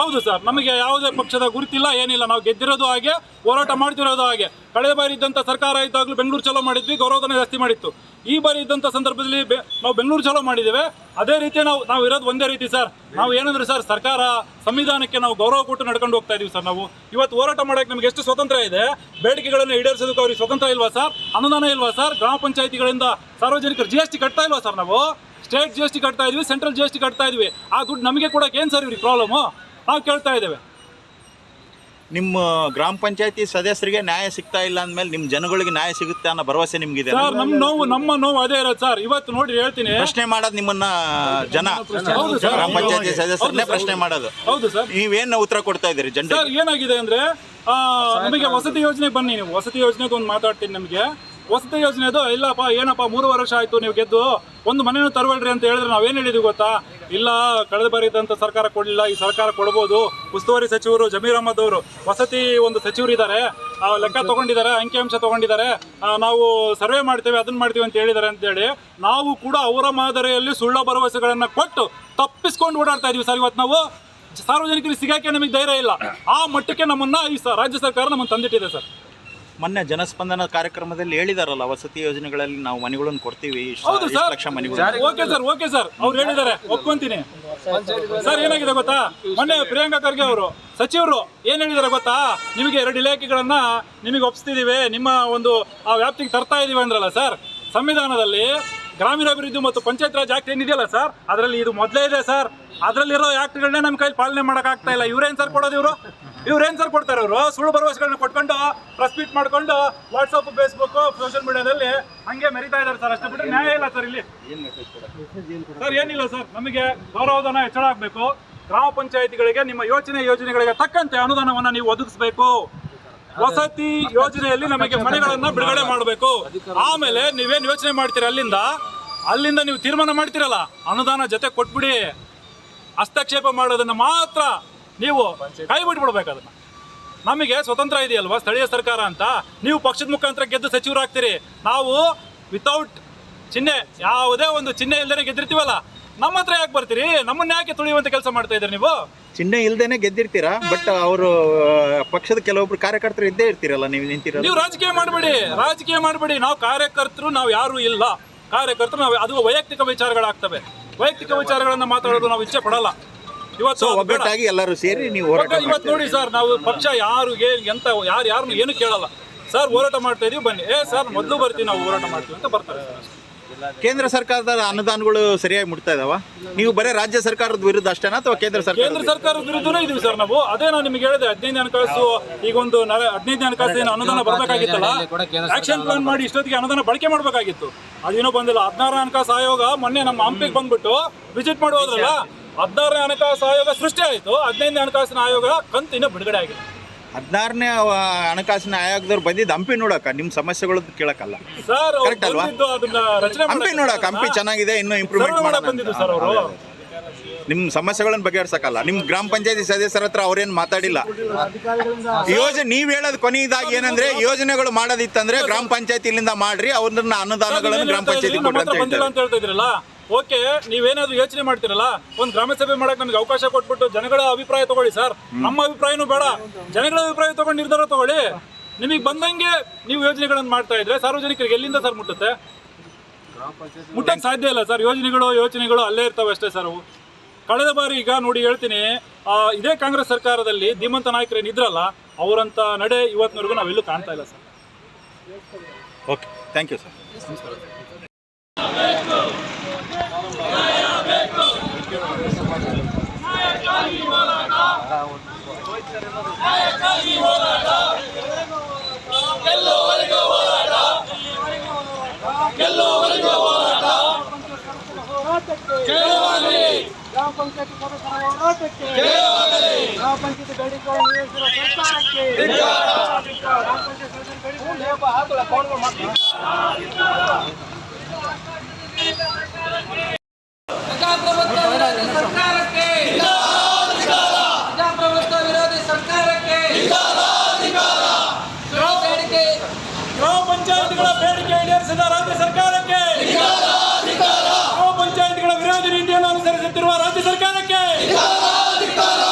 Speaker 2: ಹೌದು ಸರ್, ನಮಗೆ ಯಾವುದೇ ಪಕ್ಷದ ಗುರುತಿಲ್ಲ, ಏನಿಲ್ಲ. ನಾವು ಗೆದ್ದಿರೋದು ಹಾಗೆ, ಹೋರಾಟ ಮಾಡ್ತಿರೋದು ಹಾಗೆ. ಕಳೆದ ಬಾರಿ ಇದ್ದಂಥ ಸರ್ಕಾರ ಇದ್ದಾಗಲೂ ಬೆಂಗಳೂರು ಚಲೋ ಮಾಡಿದ್ವಿ, ಗೌರವಧನ ಜಾಸ್ತಿ ಮಾಡಿತ್ತು. ಈ ಬಾರಿ ಇದ್ದಂಥ ಸಂದರ್ಭದಲ್ಲಿ ನಾವು ಬೆಂಗಳೂರು ಚಲೋ ಮಾಡಿದ್ದೇವೆ. ಅದೇ ರೀತಿ ನಾವು ನಾವು ಇರೋದು ಒಂದೇ ರೀತಿ ಸರ್. ನಾವು ಏನಂದ್ರೆ ಸರ್, ಸರ್ಕಾರ, ಸಂವಿಧಾನಕ್ಕೆ ನಾವು ಗೌರವ ಕೊಟ್ಟು ನಡ್ಕೊಂಡು ಹೋಗ್ತಾ ಇದೀವಿ ಸರ್ ನಾವು. ಇವತ್ತು ಹೋರಾಟ ಮಾಡೋಕೆ ನಮಗೆ ಎಷ್ಟು ಸ್ವತಂತ್ರ ಇದೆ, ಬೇಡಿಕೆಗಳನ್ನು ಈಡೇರಿಸೋದಕ್ಕೆ ಅವ್ರಿಗೆ ಸ್ವತಂತ್ರ ಇಲ್ವಾ ಸರ್? ಅನುದಾನ ಇಲ್ವಾ ಸರ್? ಗ್ರಾಮ ಪಂಚಾಯಿತಿಗಳಿಂದ ಸಾರ್ವಜನಿಕರು ಜಿ ಎಸ್ ಟಿ ಕಟ್ತಾ ಇಲ್ವಾ ಸರ್ ನಾವು? ಸ್ಟೇಟ್ ಜಿ ಎಸ್ ಟಿ ಕಟ್ತಾ ಇದ್ವಿ ಸೆಂಟ್ರಲ್ ಜಿ ಎಸ್ ಟಿ ಕಟ್ತಾ ಇದ್ವಿ. ಆ ದುಡ್ಡು ನಮಗೆ ಕೊಡಕ್ಕೆ ಏನು ಸರ್ ಇವ್ರಿಗೆ ಪ್ರಾಬ್ಲಮು ನಾವು ಕೇಳ್ತಾ ಇದ್ದೇವೆ.
Speaker 1: ನಿಮ್ಮ ಗ್ರಾಮ ಪಂಚಾಯತಿ ಸದಸ್ಯರಿಗೆ ನ್ಯಾಯ ಸಿಗ್ತಾ ಇಲ್ಲ ಅಂದ್ಮೇಲೆ ನಿಮ್ಮ ಜನಗಳಿಗೆ ನ್ಯಾಯ ಸಿಗುತ್ತೆ ಅನ್ನೋ ಭರವಸೆ ನಿಮ್ಗಿದೆ.
Speaker 2: ಸರ್ ನಮ್ಮ ನೋವು ನಮ್ಮ ನೋವು ಅದೇ ಇರೋದು ಸರ್. ಇವತ್ತು ನೋಡಿ ಹೇಳ್ತೀನಿ.
Speaker 1: ಪ್ರಶ್ನೆ ಮಾಡೋದು ನಿಮ್ಮನ್ನ ಜನ.
Speaker 2: ಹೌದು ಸರ್.
Speaker 1: ಗ್ರಾಮ ಪಂಚಾಯತಿ ಸದಸ್ಯರನ್ನೇ ಪ್ರಶ್ನೆ ಮಾಡೋದು.
Speaker 2: ಹೌದು ಸರ್.
Speaker 1: ನೀವೇನು ಉತ್ತರ ಕೊಡ್ತಾ ಇದ್ದೀರಿ ಜನರಿಗೆ?
Speaker 2: ಸರ್ ಏನಾಗಿದೆ ಅಂದ್ರೆ ಆ, ನಮಗೆ ವಸತಿ ಯೋಜನೆ ಬನ್ನಿ ನೀವು. ವಸತಿ ಯೋಜನೆಗೆ ಒಂದು ಮಾತಾಡ್ತೀನಿ ನಮಗೆ. ವಸತಿ ಯೋಜನೆದು ಇಲ್ಲಪ್ಪ ಏನಪ್ಪ ಮೂರುವರೆ ವರ್ಷ ಆಯ್ತು ನೀವು ಗೆದ್ದು ಒಂದು ಮನೆಯನ್ನು ತರಬೇಡ್ರಿ ಅಂತ ಹೇಳಿದ್ರೆ ನಾವೇನು ಹೇಳಿದ್ವಿ ಗೊತ್ತಾ? ಇಲ್ಲ ಕಳೆದ ಬಾರಿ ಇದ್ದಂಥ ಸರ್ಕಾರ ಕೊಡಲಿಲ್ಲ ಈ ಸರ್ಕಾರ ಕೊಡ್ಬೋದು. ಉಸ್ತುವಾರಿ ಸಚಿವರು ಜಮೀರ್ ಅಹಮದ್ ಅವರು ವಸತಿ ಒಂದು ಸಚಿವರು ಇದ್ದಾರೆ. ಆ, ಲೆಕ್ಕ ತಗೊಂಡಿದ್ದಾರೆ ಅಂಕಿಅಂಶ ತಗೊಂಡಿದ್ದಾರೆ. ನಾವು ಸರ್ವೆ ಮಾಡ್ತೇವೆ ಅದನ್ನು ಮಾಡ್ತೀವಿ ಅಂತ ಹೇಳಿದ್ದಾರೆ ಅಂತೇಳಿ ನಾವು ಕೂಡ ಅವರ ಮಾದರಿಯಲ್ಲಿ ಸುಳ್ಳ ಭರವಸೆಗಳನ್ನು ಕೊಟ್ಟು ತಪ್ಪಿಸ್ಕೊಂಡು ಓಡಾಡ್ತಾ ಇದೀವಿ ಸರ್ ಇವತ್ತು ನಾವು. ಸಾರ್ವಜನಿಕರಿಗೆ ಸಿಗಾಕೆ ನಮಗೆ ಧೈರ್ಯ ಇಲ್ಲ. ಆ ಮಟ್ಟಕ್ಕೆ ನಮ್ಮನ್ನ ಈ ಸ- ರಾಜ್ಯ ಸರ್ಕಾರ ನಮ್ಮನ್ನು ತಂದಿಟ್ಟಿದೆ ಸರ್.
Speaker 1: ಮೊನ್ನೆ ಜನಸ್ಪಂದನ ಕಾರ್ಯಕ್ರಮದಲ್ಲಿ ಹೇಳಿದಾರಲ್ಲ ವಸತಿ ಯೋಜನೆಗಳಲ್ಲಿ ನಾವು ಮನೆಗಳನ್ನು ಕೊಡ್ತೀವಿ ಇಷ್ಟು-
Speaker 2: ಹೌದು
Speaker 1: ಇಷ್ಟು
Speaker 2: ಸರ್.
Speaker 1: ಲಕ್ಷ ಮನೆಗಳು.
Speaker 2: Okay sir okay sir. ಅವ್ರು ಹೇಳಿದ್ದಾರೆ ಒಪ್ಕೊಂತೀನಿ. ಸರ್ ಏನಾಗಿದೆ ಗೊತ್ತಾ? ಮೊನ್ನೆ ಪ್ರಿಯಾಂಕಾ ಖರ್ಗೆ ಅವರು ಸಚಿವರು ಏನ್ ಹೇಳಿದ್ದಾರೆ ಗೊತ್ತಾ? ನಿಮಗೆ ಎರಡು ಇಲಾಖೆಗಳನ್ನ ನಿಮಗೆ ಒಪ್ಪಿಸ್ತಿದೀವಿ ನಿಮ್ಮ ಒಂದು ಆ ವ್ಯಾಪ್ತಿಗೆ ತರ್ತಾ ಇದೀವಿ ಅಂದ್ರಲ್ಲ ಸರ್. ಸಂವಿಧಾನದಲ್ಲಿ ಗ್ರಾಮೀಣಾಭಿವೃದ್ಧಿ ಮತ್ತು ಪಂಚಾಯತ್ ರಾಜ್ ಆಕ್ಟ್ ಏನಿದೆಯಲ್ಲ ಸರ್ ಅದರಲ್ಲಿ ಇದು ಮೊದಲೇ ಇದೆ ಸರ್. ಅದರಲ್ಲಿರೋ ಆಕ್ಟ್ಗಳನ್ನೇ ನಮ್ಮ ಕೈಲಿ ಪಾಲನೆ ಮಾಡೋಕ್ಕಾಗ್ತಾ ಇಲ್ಲ. ಇವ್ರೇನ್ ಸರ್ ಕೊಡೋದು ಇವರು? ಇವ್ರೇನ್ ಸರ್ ಕೊಡ್ತಾರೆ ಅವರು ಸುಳ್ಳು ಭರವಸೆಗಳನ್ನ ಕೊಟ್ಕೊಂಡು ಪ್ರೆಸ್ ಮೀಟ್ ಮಾಡ್ಕೊಂಡು ವಾಟ್ಸಪ್ ಫೇಸ್ಬುಕ್ ಸೋಷಿಯಲ್ ಮೀಡಿಯಾದಲ್ಲಿ ಹಂಗೆ ಮೆರಿತಾ ಇದ್ದಾರೆ ಸರ್. ಅಷ್ಟೇ ಬಿಟ್ಟರೆ ನ್ಯಾಯ ಇಲ್ಲ ಸರ್ ಇಲ್ಲಿ. ಸರ್ ಏನಿಲ್ಲ ಸರ್. ನಮಗೆ ಗೌರವಧನ ಹೆಚ್ಚಳ ಆಗಬೇಕು. ಗ್ರಾಮ ಪಂಚಾಯಿತಿಗಳಿಗೆ ನಿಮ್ಮ ಯೋಚನೆ ಯೋಜನೆಗಳಿಗೆ ತಕ್ಕಂತೆ ಅನುದಾನವನ್ನ ನೀವು ಒದಗಿಸಬೇಕು. ವಸತಿ ಯೋಜನೆಯಲ್ಲಿ ನಮಗೆ ಮನೆಗಳನ್ನ ಬಿಡುಗಡೆ ಮಾಡಬೇಕು. ಆಮೇಲೆ ನೀವೇನು ಯೋಚನೆ ಮಾಡ್ತೀರ ಅಲ್ಲಿಂದ? ಅಲ್ಲಿಂದ ನೀವು ತೀರ್ಮಾನ ಮಾಡ್ತೀರಲ್ಲ. ಅನುದಾನ ಜೊತೆ ಕೊಟ್ಬಿಡಿ. ಹಸ್ತಕ್ಷೇಪ ಮಾಡೋದನ್ನ ಮಾತ್ರ ನೀವು ಕೈ ಬಿಟ್ಬಿಡ್ಬೇಕು ಅದನ್ನ. ನಮಗೆ ಸ್ವತಂತ್ರ ಇದೆಯಲ್ವಾ? ಸ್ಥಳೀಯ ಸರ್ಕಾರ ಅಂತ? ನೀವು ಪಕ್ಷದ ಮುಖಾಂತರ ಗೆದ್ದು ಸಚಿವರಾಗ್ತೀರಿ. ನಾವು ವಿತೌಟ್ ಚಿಹ್ನೆ ಯಾವುದೇ ಒಂದು ಚಿಹ್ನೆ ಇಲ್ಲದೆ ಗೆದ್ದಿರ್ತೀವಲ್ಲ? ನಮ್ಮ ಹತ್ರ ಯಾಕೆ ಬರ್ತೀರಿ? ನಮ್ಮನ್ನ ಯಾಕೆ ತುಳಿಯುವಂತ ಕೆಲಸ ಮಾಡ್ತಾ ಇದ್ರಿ ನೀವು?
Speaker 1: ಚಿಹ್ನೆ ಇಲ್ದೇನೆ ಗೆದ್ದಿರ್ತೀರಾ? ಬಟ್ ಅವರು ಪಕ್ಷದ ಕೆಲವೊಬ್ರು ಕಾರ್ಯಕರ್ತರು ಇದ್ದೇ ಇರ್ತೀರಲ್ಲ ನೀವು ನಿಂತಿರೋ
Speaker 2: ನೀವು ರಾಜಕೀಯ ಮಾಡಬೇಡಿ. ರಾಜಕೀಯ ಮಾಡಬೇಡಿ. ನಾವು ಕಾರ್ಯಕರ್ತರು ನಾವು ಯಾರು ಇಲ್ಲ. ಕಾರ್ಯಕರ್ತರು ನಾವು ಅದು ವೈಯಕ್ತಿಕ ವಿಚಾರಗಳಾಗ್ತವೆ. ವೈಯಕ್ತಿಕ ವಿಚಾರಗಳನ್ನ ಮಾತಾಡೋದು ನಾವು ಇಚ್ಛೆ ಪಡಲ್ಲ. ಇವತ್ತು
Speaker 1: ಒಗ್ಗಟ್ಟಾಗಿ ಎಲ್ಲರೂ ಸೇರಿ ನೀವು ಹೋರಾಟ
Speaker 2: ಇವತ್ತು ನೋಡಿ ಸರ್ ನಾವು ಪಕ್ಷ ಯಾರು ಎಂತ ಯಾರು ಯಾರನ್ನು ಏನು ಕೇಳಲ್ಲ. ಸರ್ ಹೋರಾಟ ಮಾಡ್ತಾ ಇದೀವಿ ಬನ್ನಿ. ಏ ಸರ್ ಮೊದಲು ಬರ್ತೀವಿ ನಾವು ಹೋರಾಟ ಮಾಡ್ತೀವಿ ಅಂತ ಬರ್ತಾರೆ
Speaker 1: ಕೇಂದ್ರ ಸರ್ಕಾರದ ಅನುದಾನಗಳು ಸರಿಯಾಗಿ ಮುಟ್ತಾ ಇದಾವ? ನೀವು ಬರೀ ರಾಜ್ಯ ಸರ್ಕಾರದ ವಿರುದ್ಧ ಅಷ್ಟೇನಾ ಅಥವಾ ಕೇಂದ್ರ ಸರ್ಕಾರ
Speaker 2: ಕೇಂದ್ರ ಸರ್ಕಾರದ ವಿರುದ್ಧನೇ ಇದೀವಿ ಸರ್ ನಾವು. ಅದೇ ನಾನು ನಿಮ್ಗೆ ಹೇಳಿದೆ ಹದಿನೈದು ಹಣಕಾಸು ಈಗ ಒಂದು ಹದಿನೈದು ಹಣಕಾಸು ಏನು ಅನುದಾನ ಬರಬೇಕಾಗಿತ್ತಲ್ಲ? ಆಕ್ಷನ್ ಪ್ಲಾನ್ ಮಾಡಿ ಇಷ್ಟೊತ್ತಿಗೆ ಅನುದಾನ ಬಳಕೆ ಮಾಡಬೇಕಾಗಿತ್ತು. ಅದೇನೋ ಬಂದಿಲ್ಲ ಹದಿನಾರು ಹಣಕಾಸು ಆಯೋಗ ಮೊನ್ನೆ ನಮ್ಮ ಹಂಪಿಗೆ ಬಂದ್ಬಿಟ್ಟು ವಿಸಿಟ್ ಮಾಡುವುದಲ್ಲ ಹೋದ್ರಲ್ಲ ಹದಿನಾರನೇ ಹಣಕಾಸು ಆಯೋಗ ಸೃಷ್ಟಿ ಆಯಿತು. ಹದಿನೈದನೇ ಹಣಕಾಸಿನ ಆಯೋಗ ಕಂತು ಇನ್ನೂ ಬಿಡುಗಡೆ ಆಗಿದೆ
Speaker 1: ಹದಿನಾರನೇ ಹಣಕಾಸಿನ ಆಯೋಗದವ್ರು ಬಂದಿದ್ದು ಹಂಪಿ ನೋಡಕ ನಿಮ್ಮ ಸಮಸ್ಯೆಗಳು ಕೇಳಕ್ಕಲ್ಲ.
Speaker 2: ಸರ್ ಅವ್ರು
Speaker 1: Correct ಅಲ್ವಾ?
Speaker 2: ಬಂದಿದ್ದು ಅದನ್ನ ರಚನೆ
Speaker 1: ಹಂಪಿ
Speaker 2: ಮಾಡಕ್ಕೆ
Speaker 1: ನೋಡಕ್ ಹಂಪಿ ಚೆನ್ನಾಗಿದೆ ಇನ್ನೂ ಇಂಪ್ರೂವ್ಮೆಂಟ್
Speaker 2: ಮಾಡಿದ್ರು ಮಾಡಕ್ ಬಂದಿದ್ದು ಸರ್ ಅವರು.
Speaker 1: ನಿಮ್ಮ ಸಮಸ್ಯೆಗಳನ್ನ ಬಗೆಹರಿಸಕ್ಕಲ್ಲ. ನಿಮ್ಮ ಗ್ರಾಮ ಪಂಚಾಯತಿ ಸದಸ್ಯರ ಹತ್ರ ಅವ್ರೇನು ಮಾತಾಡಿಲ್ಲ. ಯೋಜನೆ ನೀವ್ ಹೇಳದ್ ಕೊನೆಯದಾಗಿ ಏನಂದ್ರೆ ಯೋಜನೆಗಳು ಮಾಡೋದಿತ್ತಂದ್ರೆ ಗ್ರಾಮ ಪಂಚಾಯತಿಲಿಂದ ಮಾಡ್ರಿ ಅವ್ರನ್ನ ಅನುದಾನಗಳನ್ನು ಗ್ರಾಮ ಪಂಚಾಯತಿ ಕೊಡ್ರಿ ಅಂತ
Speaker 2: ಬಂದಿಲ್ಲ ಅಂತ ಹೇಳ್ತಾ ಇದ್ರಲ್ಲ? ಓಕೆ ನೀವೇನಾದ್ರೂ ಯೋಚನೆ ಮಾಡ್ತಿರಲ್ಲ? ಒಂದು ಗ್ರಾಮ ಸಭೆ ಮಾಡಕ್ ನಮ್ಗೆ ಅವಕಾಶ ಕೊಟ್ಬಿಟ್ಟು ಜನಗಳ ಅಭಿಪ್ರಾಯ ತಗೊಳ್ಳಿ ಸರ್. ನಮ್ಮ ಅಭಿಪ್ರಾಯನೂ ಬೇಡ. ಜನಗಳ ಅಭಿಪ್ರಾಯ ತಗೊಂಡು ನಿರ್ಧಾರ ತಗೊಳ್ಳಿ. ನಿಮಗೆ ಬಂದಂಗೆ ನೀವು ಯೋಜನೆಗಳನ್ನು ಮಾಡ್ತಾ ಇದ್ರೆ ಸಾರ್ವಜನಿಕರಿಗೆ ಎಲ್ಲಿಂದ ಸರ್ ಮುಟ್ಟುತ್ತೆ? ಮುಟ್ಟಕ್ಕೆ ಸಾಧ್ಯ ಇಲ್ಲ ಸರ್. ಯೋಜನೆಗಳು ಯೋಚನೆಗಳು ಅಲ್ಲೇ ಇರ್ತವೆ ಅಷ್ಟೇ ಸರ್ ಅವು. ಕಳೆದ ಬಾರಿ ಈಗ ನೋಡಿ ಹೇಳ್ತೀನಿ ಇದೇ ಕಾಂಗ್ರೆಸ್ ಸರ್ಕಾರದಲ್ಲಿ ಧೀಮಂತ ನಾಯಕರು ಇದ್ರಲ್ಲ ಅವರಂತ ನಡೆ ಇವತ್ತಿನವರೆಗೂ ನಾವೆಲ್ಲೂ ಕಾಣ್ತಾ ಇಲ್ಲ sir.
Speaker 1: Okay thank you sir.
Speaker 4: ಗ್ರಾಮ ಪಂಚಾಯತಿ ಸದಸ್ಯರ ಹೋರಾಟಕ್ಕೆ ಗ್ರಾಮ ಪಂಚಾಯತಿ ಬೇಡಿಕೆಗಳನ್ನು ಈಡೇರಿಸಿರುವ ಸರ್ಕಾರಕ್ಕೆ ಗ್ರಾಮ ಪಂಚಾಯತಿ ಸದಸ್ಯರ ಬೇಡಿಕೆಗಳನ್ನು
Speaker 5: ಪ್ರಜಾಪ್ರಭುತ್ವ ವಿರೋಧಿ ಸರ್ಕಾರಕ್ಕೆ ಪ್ರಜಾಪ್ರಭುತ್ವ ವಿರೋಧಿ ಸರ್ಕಾರಕ್ಕೆ ಬೇಡಿಕೆ
Speaker 2: ಗ್ರಾಮ ಪಂಚಾಯತ್ಗಳ ಬೇಡಿಕೆ ಈಡೇರಿಸಿದ ರಾಜ್ಯ ಸರ್ಕಾರಕ್ಕೆ ಗ್ರಾಮ ಪಂಚಾಯತ್ಗಳ ವಿರೋಧಿ ನೀತಿಯನ್ನು ಅನುಸರಿಸುತ್ತಿರುವ ರಾಜ್ಯ ಸರ್ಕಾರಕ್ಕೆ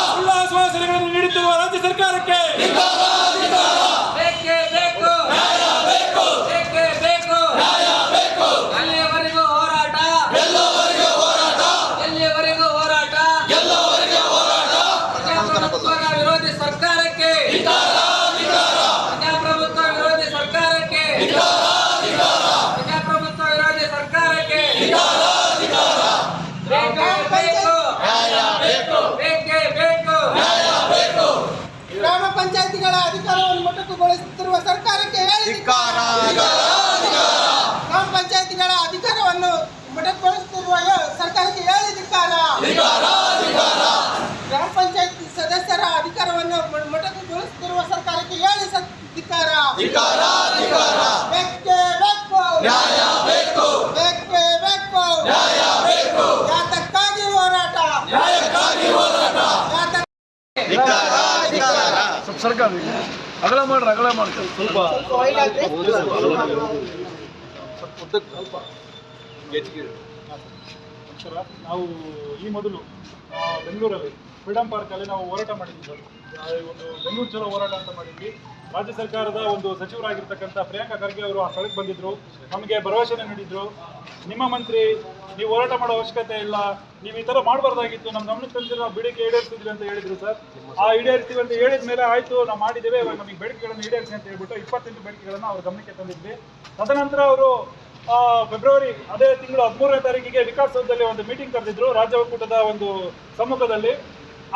Speaker 2: ಸುಳ್ಳು ಆಶ್ವಾಸನೆಗಳನ್ನು ನೀಡುತ್ತಿರುವ ರಾಜ್ಯ ಸರ್ಕಾರಕ್ಕೆ
Speaker 5: ಬೇಕೇ ಬೇಕು ಬೇಕೇ ಬೇಕು ಎಲ್ಲಿಯವರೆಗೂ ಹೋರಾಟ ಎಲ್ಲಿಯವರೆಗೂ ಹೋರಾಟ ಪ್ರಜಾಪ್ರಭುತ್ವ ವಿರೋಧಿ ಸರ್ಕಾರಕ್ಕೆ ಪ್ರಜಾಪ್ರಭುತ್ವ ವಿರೋಧಿ ಸರ್ಕಾರಕ್ಕೆ ಪ್ರಜಾಪ್ರಭುತ್ವ ವಿರೋಧಿ ಸರ್ಕಾರಕ್ಕೆ ಬೇಕೇ ಬೇಕು ಬೇಕೇ ಬೇಕು
Speaker 4: ಗ್ರಾಮ ಪಂಚಾಯತಿಗಳ ಅಧಿಕಾರವನ್ನು ಮೊಟಕುಗೊಳಿಸುತ್ತಿರುವ ಸರ್ಕಾರಕ್ಕೆ ಹೇಳಿ ಗ್ರಾಮ ಪಂಚಾಯತಿಗಳ ಅಧಿಕಾರವನ್ನು ಮೊಟಕುಗೊಳಿಸುತ್ತಿರುವ ಸರ್ಕಾರಕ್ಕೆ ಹೇಳಿ ಧಿಕ್ಕಾರ. ಗ್ರಾಮ ಪಂಚಾಯತ್ ಸದಸ್ಯರ ಅಧಿಕಾರವನ್ನು ಮೊಟಕುಗೊಳಿಸುತ್ತಿರುವ ಸರ್ಕಾರಕ್ಕೆ ಹೇಳಿ ಧಿಕ್ಕಾರ. ಬೇಕೇ. ಬೇಕು ಬೇಕೇ ಬೇಕು. ಯಾತಕ್ಕಾಗಿ ಹೋರಾಟ. ಯಾತಕ್
Speaker 3: ಅಗಲ ಮಾಡ್ರಿ ಅಗಲ ಮಾಡ್ತಾರೆ ಸ್ವಲ್ಪ
Speaker 2: ನಾವು ಈ ಮೊದಲು ಬೆಂಗಳೂರಲ್ಲಿ ಫ್ರೀಡಂ ಪಾರ್ಕಲ್ಲಿ ನಾವು ಹೋರಾಟ ಮಾಡಿದ್ವಿ ಸರ್. ಆ, ಒಂದು ಬೆಂಗಳೂರು ಚಲೋ ಹೋರಾಟ ಅಂತ ಮಾಡಿದ್ವಿ. ರಾಜ್ಯ ಸರ್ಕಾರದ ಒಂದು ಸಚಿವರಾಗಿರ್ತಕ್ಕಂಥ ಪ್ರಿಯಾಂಕಾ ಖರ್ಗೆ ಅವರು ಆ ಸ್ಥಳಕ್ಕೆ ಬಂದಿದ್ರು. ನಮಗೆ ಭರವಸೆ ನೀಡಿದ್ರು. ನಿಮ್ಮ ಮಂತ್ರಿ, ನೀವು ಹೋರಾಟ ಮಾಡೋ ಅವಶ್ಯಕತೆ ಇಲ್ಲ. ನೀವು ಈ ಥರ ಮಾಡಬಾರ್ದಾಗಿತ್ತು. ನಮ್ಮ ಗಮನಕ್ಕೆ ತಂದಿರೋ ನಾವು ಬೇಡಿಕೆ ಈಡೇರಿಸ್ತಿದ್ವಿ ಅಂತ ಹೇಳಿದ್ರು ಸರ್. ಆ ಈಡೇರಿಸ್ತೀವಿ ಅಂತ ಹೇಳಿದ ಮೇಲೆ ಆಯಿತು, ನಾವು ಮಾಡಿದ್ದೇವೆ. ಇವಾಗ ನಮಗೆ ಬೇಡಿಕೆಗಳನ್ನು ಈಡೇರಿಸಿ ಅಂತ ಹೇಳ್ಬಿಟ್ಟು ಇಪ್ಪತ್ತೆಂಟು ಬೇಡಿಕೆಗಳನ್ನು ಅವ್ರ ಗಮನಕ್ಕೆ ತಂದಿದ್ವಿ. ತದನಂತರ ಅವರು ಫೆಬ್ರವರಿ ಅದೇ ತಿಂಗಳು ಹದಿಮೂರನೇ ತಾರೀಕಿಗೆ ವಿಕಾಸಸೌಧದಲ್ಲಿ ಒಂದು ಮೀಟಿಂಗ್ ಕರೆದಿದ್ರು ರಾಜ್ಯ ಒಕ್ಕೂಟದ ಒಂದು ಸಮ್ಮುಖದಲ್ಲಿ.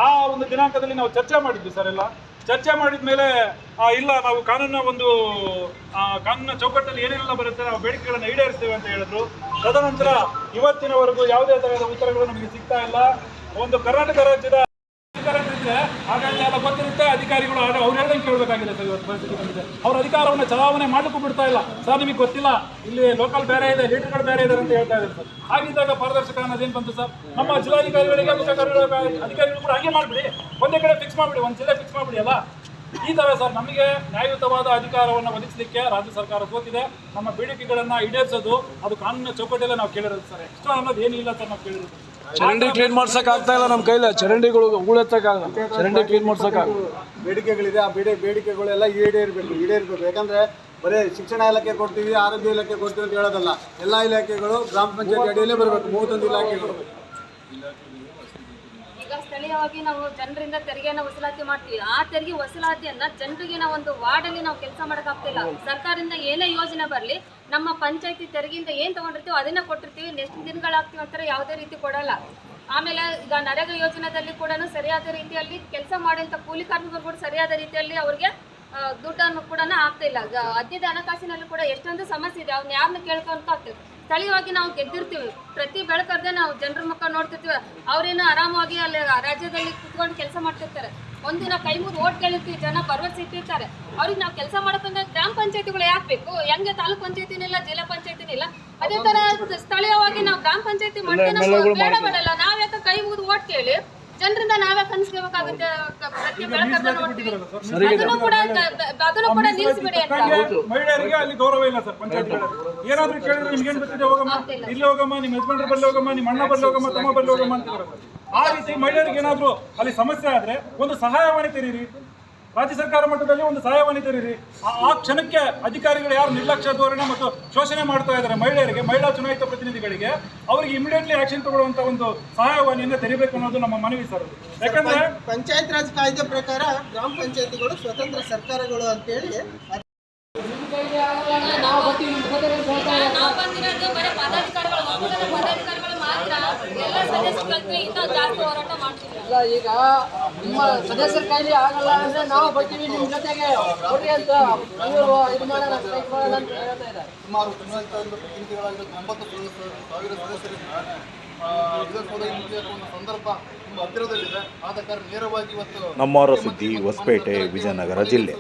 Speaker 2: ಆ ಒಂದು ದಿನಾಂಕದಲ್ಲಿ ನಾವು ಚರ್ಚೆ ಮಾಡಿದ್ವಿ ಸರ್ ಎಲ್ಲ. ಚರ್ಚೆ ಮಾಡಿದ ಮೇಲೆ ಇಲ್ಲ ನಾವು ಕಾನೂನ ಒಂದು ಆ, ಕಾನೂನಿನ ಚೌಕಟ್ಟಲ್ಲಿ ಏನೆಲ್ಲ ಬರುತ್ತೆ ನಾವು ಬೇಡಿಕೆಗಳನ್ನು ಈಡೇರಿಸ್ತೇವೆ ಅಂತ ಹೇಳಿದ್ರು. ತದನಂತರ ಇವತ್ತಿನವರೆಗೂ ಯಾವುದೇ ತರಹದ ಉತ್ತರಗಳು ನಮಗೆ ಸಿಗ್ತಾ ಇಲ್ಲ. ಒಂದು ಕರ್ನಾಟಕ ರಾಜ್ಯದ ಅಧಿಕಾರಿಗಳಿದ್ರೆ ಹಾಗಾಗಿ ಎಲ್ಲ ಗೊತ್ತಿರುತ್ತೆ, ಅಧಿಕಾರಿಗಳು ಆಗ ಅವ್ರು ಹೇಳ್ದಂಗೆ ಕೇಳಬೇಕಾಗಿದೆ ಸರ್ ಇವತ್ತು ಪರಿಸ್ಥಿತಿ ಬಂದಿದೆ. ಅವ್ರ ಅಧಿಕಾರವನ್ನು ಚಲಾವಣೆ ಮಾಡಲಿಕ್ಕೂ ಬಿಡ್ತಾ ಇಲ್ಲ. ಸರ್ ನಿಮಗೆ ಗೊತ್ತಿಲ್ಲ, ಇಲ್ಲಿ ಲೋಕಲ್ ಬೇರೆ ಇದೆ ಲೀಡರ್ಗಳು ಬೇರೆ ಇದ್ದಾರೆ ಅಂತ ಹೇಳ್ತಾ ಇದ್ದಾರೆ ಸರ್. ಹಾಗಿದ್ದಾಗ ಪಾರದರ್ಶಕ ಅನ್ನೋದೇನು ಬಂತು ಸರ್? ನಮ್ಮ ಜಿಲ್ಲಾಧಿಕಾರಿಗಳಿಗೆ ಅಧಿಕಾರಿಗಳು ಕೂಡ ಹಾಗೆ ಮಾಡಿಬಿಡಿ. ಒಂದೇ ಕಡೆ ಫಿಕ್ಸ್ ಮಾಡಿಬಿಡಿ, ಒಂದು ಜಿಲ್ಲೆ ಫಿಕ್ಸ್ ಮಾಡಿಬಿಡಿ ಅಲ್ಲ. ಈ ಥರ ಸರ್ ನಮಗೆ ನ್ಯಾಯಯುತವಾದ ಅಧಿಕಾರವನ್ನು ಒದಗಿಸಲಿಕ್ಕೆ ರಾಜ್ಯ ಸರ್ಕಾರ ಸೋತಿದೆ. ನಮ್ಮ ಬೇಡಿಕೆಗಳನ್ನು ಈಡೇರಿಸೋದು, ಅದು ಕಾನೂನಿನ ಚೌಕಟ್ಟಲ್ಲೇ ನಾವು ಕೇಳಿರೋದು ಸರ್. ಎಕ್ಸ್ಟ್ರಾ ಅನ್ನೋದು ಏನಿಲ್ಲ ಸರ್ ನಾವು ಕೇಳಿರೋದು.
Speaker 3: ಚರಂಡಿ ಕ್ಲೀನ್ ಮಾಡ್ಸಕ್ ಆಗ್ತಾ ಇಲ್ಲ ನಮ್ಮ ಕೈಲಿ. ಚರಂಡಿಗಳು ಉಗುಳೆತ್ತಕ್ಕಾಗಲ್ಲ ಚರಂಡಿ ಕ್ಲೀನ್ ಮಾಡ್ಸಕ್
Speaker 6: ಬೇಡಿಕೆಗಳಿದೆ. ಆ ಬೇಡಿ ಬೇಡಿಕೆಗಳೆಲ್ಲ ಈಡೇರ್ಬೇಕು. ಈಡೇರ್ಬೇಕು. ಯಾಕಂದ್ರೆ ಬರೀ ಶಿಕ್ಷಣ ಇಲಾಖೆ ಕೊಡ್ತೀವಿ, ಆರೋಗ್ಯ ಇಲಾಖೆ ಕೊಡ್ತೀವಿ ಅಂತ ಹೇಳೋದಲ್ಲ. ಎಲ್ಲ ಇಲಾಖೆಗಳು, ಗ್ರಾಮ ಪಂಚಾಯತ್ ಅಡಿಯಲ್ಲೇ ಬರಬೇಕು. ಮೂವತ್ತೊಂದು ಇಲಾಖೆಗಳು.
Speaker 7: ಸ್ಥಳೀಯವಾಗಿ ನಾವು ಜನರಿಂದ ತೆರಿಗೆಯನ್ನ ವಸೂಲಾತಿ ಮಾಡ್ತೀವಿ. ಆ ತೆರಿಗೆ ವಸೂಲಾತಿಯನ್ನ ಜನರಿಗೆ ನಾವು ಒಂದು ವಾರ್ಡಲ್ಲಿ ನಾವು ಕೆಲಸ ಮಾಡೋಕ್ಕಾಗ್ತಿಲ್ಲ. ಸರ್ಕಾರದಿಂದ ಏನೇ ಯೋಜನೆ ಬರಲಿ ನಮ್ಮ ಪಂಚಾಯತಿ ತೆರಿಗೆಯಿಂದ ಏನು ತಗೊಂಡಿರ್ತೀವಿ ಅದನ್ನ ಕೊಟ್ಟಿರ್ತೀವಿ. ನೆಕ್ಸ್ಟ್ ದಿನಗಳಾಗ್ತೀವಿ ಅಂತಾರೆ ಯಾವುದೇ ರೀತಿ ಕೊಡಲ್ಲ. ಆಮೇಲೆ ಈಗ ನರೇಗಾ ಯೋಜನೆಯಲ್ಲಿ ಕೂಡ ಸರಿಯಾದ ರೀತಿಯಲ್ಲಿ ಕೆಲಸ ಮಾಡಿದಂಥ ಕೂಲಿ ಕಾರ್ಮಿಕರು ಕೂಡ ಸರಿಯಾದ ರೀತಿಯಲ್ಲಿ ಅವ್ರಿಗೆ ದುಡ್ಡನ್ನು ಕೂಡ ಆಗ್ತಾ ಇಲ್ಲ ಈಗ ಅದ್ಯದ ಹಣಕಾಸಿನಲ್ಲಿ ಕೂಡ ಎಷ್ಟೊಂದು ಸಮಸ್ಯೆ ಇದೆ. ಅವ್ನ ಯಾರನ್ನ ಕೇಳ್ಕೊಂತ ಆಗ್ತದೆ ಸ್ಥಳೀಯವಾಗಿ ನಾವು ಗೆದ್ದಿರ್ತೀವಿ ಪ್ರತಿ ಬೆಳಕರ್ದೆ ನಾವು ಜನರ ಮುಖ ನೋಡ್ತಿರ್ತೀವಿ. ಅವ್ರೇನು ಆರಾಮಾಗಿ ಅಲ್ಲಿ ರಾಜ್ಯದಲ್ಲಿ ಕುತ್ಕೊಂಡು ಕೆಲಸ ಮಾಡ್ತಿರ್ತಾರೆ. ಒಂದಿನ ಕೈ ಮುಗಿದು ಓಟ್ ಕೇಳಿರ್ತೀವಿ, ಜನ ಭರವಸೆ ಇಟ್ಟಿರ್ತಾರೆ. ಅವ್ರಿಗೆ ನಾವು ಕೆಲಸ ಮಾಡೋಕಂದ್ರೆ ಗ್ರಾಮ ಪಂಚಾಯತಿಗಳು ಯಾಕೆ ಬೇಕು? ಹೆಂಗೆ ತಾಲೂಕ್ ಪಂಚಾಯತಿನಿಲ್ಲ, ಜಿಲ್ಲಾ ಪಂಚಾಯತಿನಿಲ್ಲ? ಅದೇ ತರ ಸ್ಥಳೀಯವಾಗಿ ನಾವು ಗ್ರಾಮ ಪಂಚಾಯತಿ ಮಾಡ್ತೇವೆ ನಾವು ಬೇಡ ಬೇಡಲ್ಲ. ನಾವ್ ಯಾಕೆ ಕೈ ಮುಗಿದು ಓಟ್ ಕೇಳಿ? ಜನರಿಂದ ನಾವೇ ಕನ್ಸ್ಕೋಬೇಕಾಗುತ್ತೆ ಪ್ರತಿ ಬೆಳಕನ್ನ ನೋಡ್ತೀವಿ. ಅದನ್ನು ಕೂಡ ಅದನ್ನು ಕೂಡ ನಿಲ್ಸ್ಬಿಡಿ ಅಂತ.
Speaker 2: ಹಂಗೆ ಮಹಿಳೆಯರಿಗೆ ಅಲ್ಲಿ ಗೌರವ ಇಲ್ಲ ಸರ್ ಏನಾದ್ರೂ ಕೇಳಿದ್ರೆ ನಿಮ್ಗೆ ಏನ್ ಬರ್ತಿದೆ ಹೋಗಮ್ಮ? ಇಲ್ಲಿ ಹೋಗಮ್ಮ ನಿಮ್ಮ ಬಲ್ಲಿ ಹೋಗಮ್ಮ ನಿಮ್ಮ ಅಣ್ಣ ಬಲ್ಲಿ ಹೋಗಮ್ಮ ತಮ್ಮ ಬಲ್ಲಿ ಹೋಗಮ್ಮ ಆ ರೀತಿ ಮಹಿಳೆಯರಿಗೆ ಏನಾದ್ರು ಅಲ್ಲಿ ಸಮಸ್ಯೆ ಆದ್ರೆ ಒಂದು ಸಹಾಯವಾಣಿ ತೆರೀರಿ. ರಾಜ್ಯ ಸರ್ಕಾರ ಮಟ್ಟದಲ್ಲಿ ಒಂದು ಸಹಾಯವಾಣಿ ತೆರೀರಿ. ಆ- ಕ್ಷಣಕ್ಕೆ ಅಧಿಕಾರಿಗಳು ಯಾರು ನಿರ್ಲಕ್ಷ್ಯ ಧೋರಣೆ ಮತ್ತು ಶೋಷಣೆ ಮಾಡ್ತಾ ಇದ್ದಾರೆ ಮಹಿಳೆಯರಿಗೆ ಮಹಿಳಾ ಚುನಾಯಿತ ಪ್ರತಿನಿಧಿಗಳಿಗೆ ಅವರಿಗೆ ಇಮಿಡಿಯೇಟ್ಲಿ ಆಕ್ಷನ್ ತಗೊಳ್ಳುವಂತ ಒಂದು ಸಹಾಯವಾಣಿಯನ್ನು ತೆರಿಬೇಕು ಅನ್ನೋದು ನಮ್ಮ ಮನವಿ ಸರ್ ಯಾಕಂದ್ರೆ
Speaker 4: ಪಂಚಾಯತ್ ರಾಜ್ ಕಾಯ್ದೆ ಪ್ರಕಾರ ಗ್ರಾಮ ಪಂಚಾಯತಿಗಳು ಸ್ವತಂತ್ರ ಸರ್ಕಾರಗಳು ಅಂತೇಳಿ
Speaker 7: ನಾವು
Speaker 8: ಇಲ್ಲ ಈಗ ನಿಮ್ಮ ಸದಸ್ಯರ ಕೈಲಿ ಆಗಲ್ಲ ಅಂದ್ರೆ ನಾವು ಬರ್ತೀವಿ ನಿಮ್ ಜೊತೆಗೆ. ಕೊಡ್ರಿ ಅಂತ ನೀವು ಇದು ಮಾಡೋಣ ಸ್ಟ್ರೈಕ್ ಮಾಡೋಣ ಅಂತ ಹೇಳ್ತಾ ಇದ್ದಾರೆ.
Speaker 6: ಸುಮಾರು ಚುನಾಯಿತ ಪ್ರತಿನಿಧಿಗಳಾಗಿರೋ ಒಂಬತ್ತು ಸಾವಿರ ಸದಸ್ಯರಿಂದ ವಿಧಾನಸೌಧ ಮುಗಿಯುವ ಒಂದು ಸಂದರ್ಭ ತುಂಬ ಹತ್ತಿರದಲ್ಲಿದೆ. ಆದ ಕಾರಣ ನೇರವಾಗಿ ಇವತ್ತು
Speaker 1: ನಮ್ಮವರ ಸುದ್ದಿ ಹೊಸಪೇಟೆ ವಿಜಯನಗರ ಜಿಲ್ಲೆ.